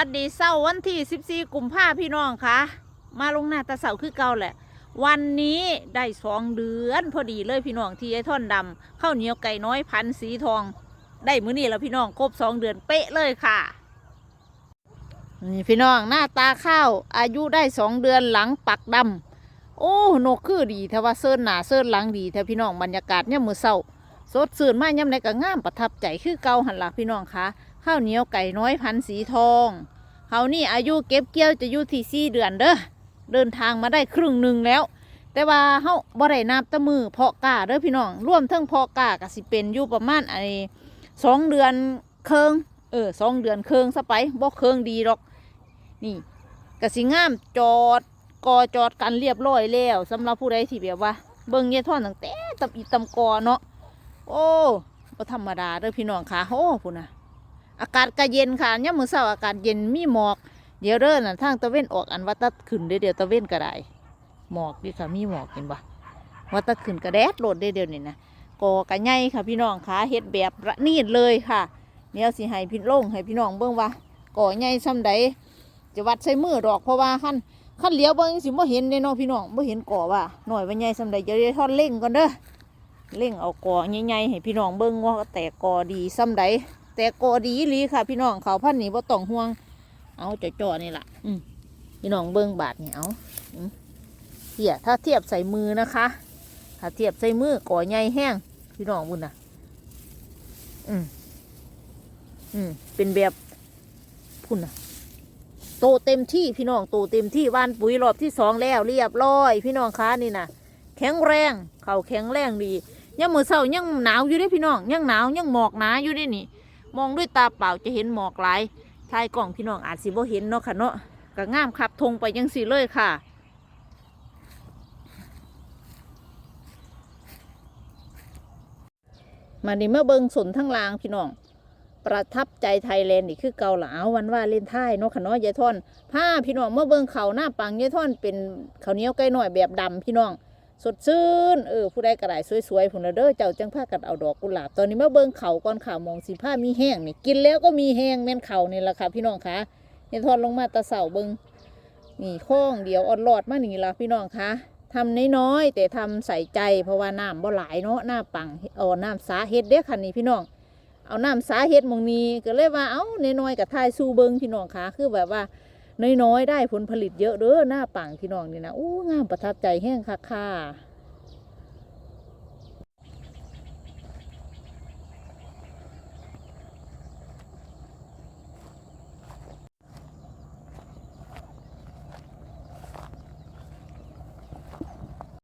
สวัสดีเสาร์วันที่ 14 กุมภาพี่น้องคะมาลงหน้าตาเสาคือเก่าแหละ วันนี้ได้สองเดือน พอดีเลยพี่น้องที่ไอ้ท่อนดำข้าวเหนียวไก่น้อยพันสีทอง ได้มื้อนี้แล้วพี่น้องครบสองเดือนเป๊ะเลยค่ะนี่พี่น้องหน้าตาข้าว อายุได้สองเดือนหลังปักดำโอ้นกคือดีแต่ว่าเซินหนาเซินหลังดีแต่พี่น้องบรรยากาศเนี่ยมือเศร้าสดสื่นมาย่ำในก็งามประทับใจคือเก่าหันหลักพี่น้องคะ ข้าวเหนียวไก่น้อยพันสีทองเขานี่อายุเก็บเกี่ยวจะอยู่ที่สี่เดือนเด้อเดินทางมาได้ครึ่งหนึ่งแล้ว แต่ว่าเฮาบ่ได้นับตะมือเพาะกาเด้อพี่น้องร่วมทั้งเพาะกาก็สิเป็นอยู่ประมาณไอ้สองเดือนเคิงเออสองเดือนเคิงซะไปบ่เคิงดีหรอก นี่ก็สิงามจอดกอจอดกันเรียบร้อยแล้วสำหรับผู้ใดที่แบบว่า เบิ่งเยายท่อนตั้งแต่ตำอีตำกอเนาะโอ้บ่ธรรมดาเด้อพี่น้องค่ะโอ้พุ่นน่ะ อากาศก็เย็นค่ะยามมือเช้าอากาศเย็นมีหมอก เดี๋ยวเด้อน่ะทางตะเว้นออกอันว่าตัดขึ้นเด้อเดี๋ยวตะเว้นก็ได้หมอกดิค่ะมีหมอกเห็นบ่ว่าตัดขึ้นก็แดดโลดเด้อเดี๋ยวนี้นะกอกะใหญ่ค่ะพี่น้องค่ะเฮ็ดแบบระนีดเลยค่ะเดี๋ยวสิให้พี่ลงให้พี่น้องเบิ่งว่ากอใหญ่ส่ำใดจะวัดใส่มือดอกเพราะว่าคันคันเลี้ยวเบิ่งสิบ่เห็นเด้เนาะพี่น้องบ่เห็นก่อว่าหน่อยว่าใหญ่ส่ำใดเดี๋ยวเดี๋ยวทอดเล่งก่อนเด้อเล่งเอาก่อใหญ่ๆให้พี่น้องเบิ่งว่าแต่กอดีซ้ำใด แต่กดีอีหลีค่ะ พี่น้องเขาพันนี้บ่ต้องห่วง เอาจ่อๆนี่ละอืมพี่น้องเบิ่งบาทนี่เอาเทียถ้าเทียบใส่มือนะคะ ถ้าเทียบใส่มือกอใหญ่แห้ง พี่น้องบุญน่ะอืมอืมเป็นแบบพุ่นน่ะโตเต็มที่พี่น้องโตเต็มที่ว่านปุ๋ยรอบที่สองแล้วเรียบร้อย พี่น้องคะนี่นะแข็งแรงเขาแข็งแรงดียังมือเศร้ายังหนาวอยู่ด้พี่น้องยังหนาวยังหมอกหนาอยู่ด้นี่ มองด้วยตาเปล่าจะเห็นหมอกหลายทายกล่องพี่น้องอาจสิบ่เห็นเนาะค่ะเนาะก็งามขับธงไปยังสิเลยค่ะ มาดิเมื่อเบิงสนทั้งลางพี่น้อง ประทับใจไทยแลนด์นี่คือเกาหลาวันว่าเล่นไทยเนาะค่ะเนาะยายท่อนผ้าพี่น้องเมื่อเบิงเขาหน้าปังยายท่อนเป็นเขาเนี้ยวไก่หน่อยแบบดำพี่น้อง สดชื่นเออผู้ใดกระไดสวยๆผุนเด้อเจ้าจังผ้ากันเอาดอกกุหลาบตอนนี้มาเบิ่งเขาก่อนข่าวมองสีผ้ามีแห้งนี่กินแล้วก็มีแห้งแม่นเขานี่แหละค่ะพี่น้องคะเนี่ยทอนลงมาตะเสาเบิ่งนี่ข้องเดียวออดรอดมานี่ละพี่น้องคะทำน้อยๆแต่ทำใส่ใจเพราะว่าน้ำบ่หลายเนาะน้ำปังเอาน้ำสาเฮ็ดเด้อค่ะนี่พี่น้อง เอาน้ำสาเฮ็ดมองนี้ก็เลยว่าเอ้าน้อยๆกับทายสู้เบิ่งพี่น้องคะคือแบบว่า น้อยๆได้ผลผลิตเยอะเด้อหน้าปังพี่น้องนี่นะอู้งามประทับใจแห้งค่ะค่ะ